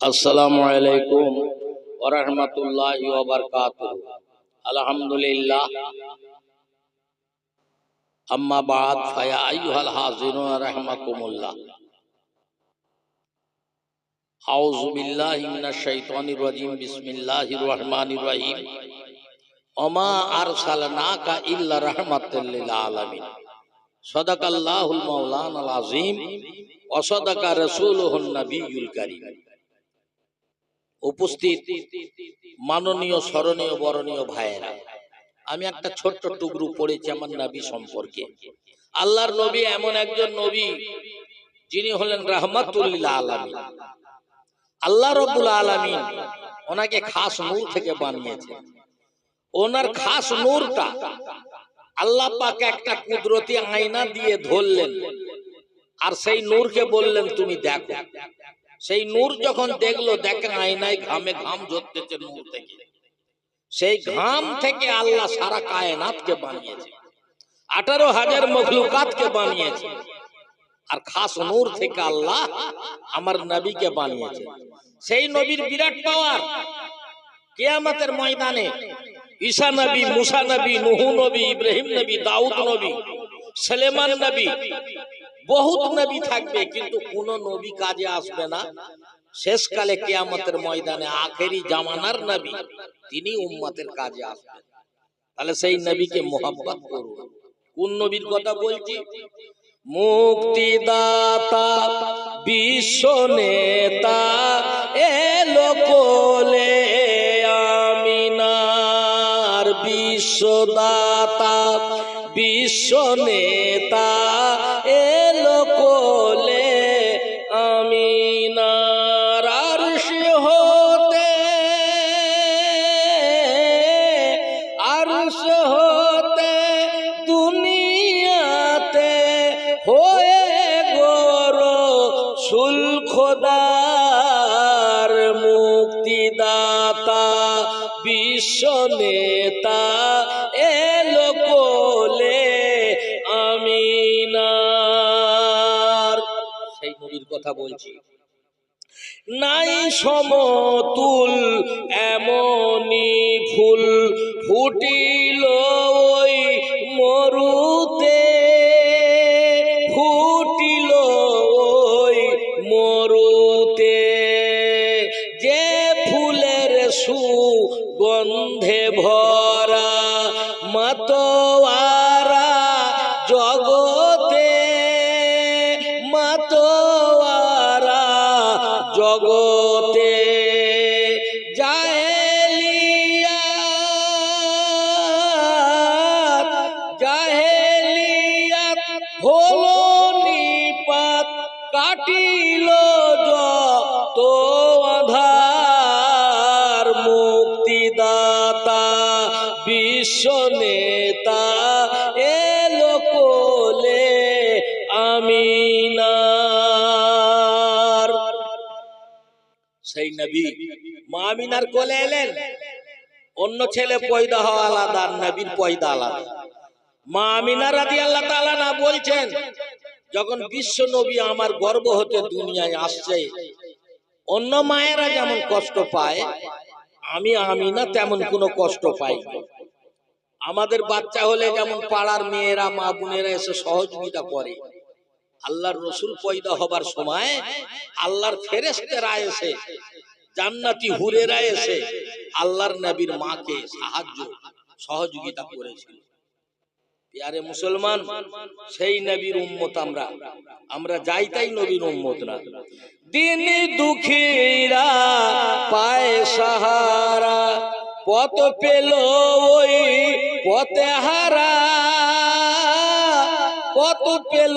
আসসালামু আলাইকুম ওরহমতুল্লাহ ওবরকাত আলহামদুলিল্লাহ। আম্মা বাদ, ফায়া আইয়ুহাল হাজিরুন রাহমাকুমুল্লাহ। আউযু বিল্লাহি মিনাশ শাইতানির রাজিম, বিসমিল্লাহির রহমানির রহিম। ওমা আরসালনাকা ইল্লা রাহমাতাল লিল আলামিন। সাদাকাল্লাহুল মাওলানাল আযীম ওয়া সাদাকা রাসূলুহুন নবিয়্যুল কারীম। উপস্থিত মাননীয়, স্মরণীয়, বরণীয় ভাইয়েরা। আমি একটা ছোট্ট টুকরু পড়েছি আমার নবী সম্পর্কে। আল্লাহর নবী এমন একজন নবী, যিনি হলেন রাহমাতুল্লিল আলামিন। আল্লাহ রব্বুল আলামিন ওনাকে খাস নূর থেকে বানিয়েছেন। ওনার খাস নূরটা আল্লাহ পাক একটা কুদরতি আয়না দিয়ে ধরলেন। আর সেই নূরকে বললেন, তুমি দেখো। সেই নূর যখন দেখল দেখেন আয়নায় ঘামে ঘাম ঝরতেছে নূর থেকে। সেই ঘাম থেকে আল্লাহ সারা কায়নাতকে বানিয়েছে। আঠারো হাজার মখলুকাতকে বানিয়েছে। আর খাস নূর থেকে আল্লাহ আমার নবীকে বানিয়েছে। সেই নবীর বিরাট পাওয়ার কেয়ামতের ময়দানে ঈসা নবী মুসা নবী নুহু নবী ইব্রাহিম নবী দাউদ নবী সুলেমান নবী বহুত নবী থাকবে, কিন্তু কোন নবী কাজে আসবে না। শেষকালে কেয়ামতের ময়দানে আখেরি জামানার নবী, তিনি উম্মতের কাজে আসবেন। তাহলে সেই নবীকে মোহাব্বত করুন। কোন নবীর কথা বলছি? মুক্তিদাতা, বিশ্ব নেতা এলো কোলে আমিনার বিশ্বদাতা, বিশ্ব নেতা। খোদার মুক্তিদাতা, বিশ্ব নেতা, এলো কোলে আমিনার। সেই নবীর কথা বলছি। নাই সমতুল এমনি ফুল ফুটিল ওই মরুতে। জগতে জাহেলিয়াত জাহেলিয়াত হলো নিপাত কাটিল যত আধার মুক্তিদাতা বিশ্ব নেতা এলো কোলে আমিনার সেই নবী। মা আমিনার কোলে এলেন। অন্য ছেলে পয়দা হওয়া আলাদা নবীর পয়দা আলাদা। মা আমিনা রাদি আল্লাহ তাআলা না বলছেন, যখন বিশ্ব নবী আমার গর্ব হতে দুনিয়ায় আসছে, অন্য মায়েরা যেমন কষ্ট পায়, আমি আমিনা তেমন কোনো কষ্ট পাই আমাদের বাচ্চা হলে যেমন পাড়ার মেয়েরা, মা বোনেরা এসে সহযোগিতা করে। আল্লাহর রসুল পয়দা হবার সময় আল্লাহর ফেরেস্তেরা এসে, জান্নাতি হুরেরা এসে আল্লাহর নবীর মাকে সাহায্য, সহযোগিতা করেছিল। মুসলমান, সেই নবীর উম্মত আমরা। আমরা যাই তাই নবীর উম্মত না। দিন দুঃখীরা পায় সাহারা, পথ পেল ওই পথে হারা। পথ পেল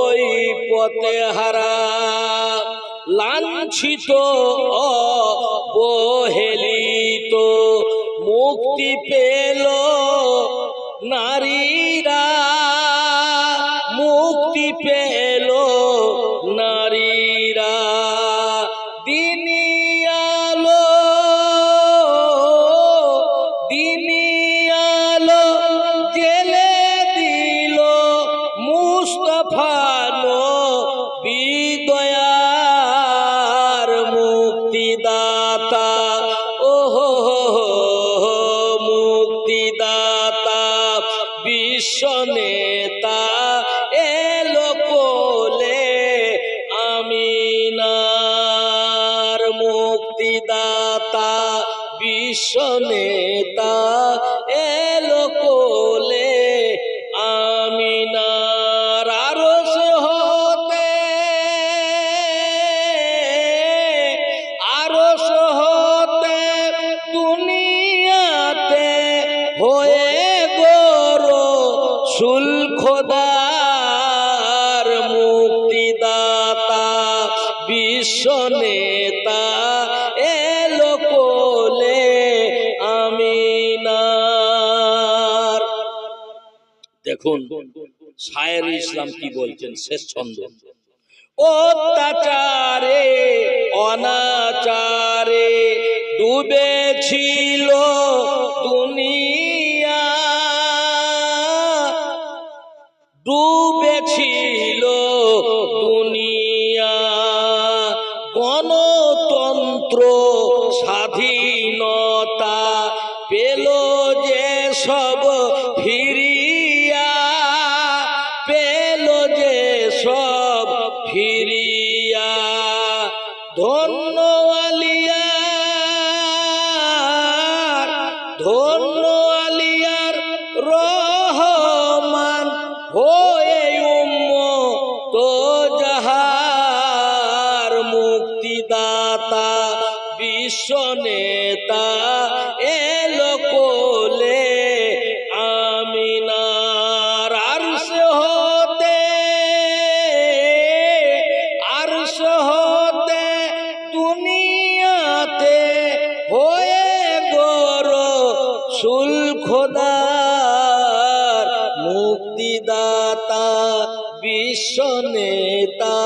ওই পথে হারা। লাঞ্ছিত অবহেলিত মুক্তি পেল নারীরা। মুক্তি পেল বিশ্ব নেতা এলো কোলে আমিনার মুক্তিদাতা বিশ্ব নেতা। সুল খোদার মুক্তিদাতা, বিশ্ব নেতা, এলো কোলে আমিনার। দেখুন শায়ের ইসলাম কি বলছেন? শেষ ছন্দ। অত্যাচারে, অনাচারে ডুবেছিল দুনিয়া। ডুবেছিল দুনিয়া। গণতন্ত্র স্বাধীনতা পেল যে সব ফিরিয়া বিশ্ব নেতা এলো কোলে আমিনার আরশ হতে আরশ হতে দুনিয়াতে হয়ে গর সুল খোদার মুক্তিদাতা বিশ্ব নেতা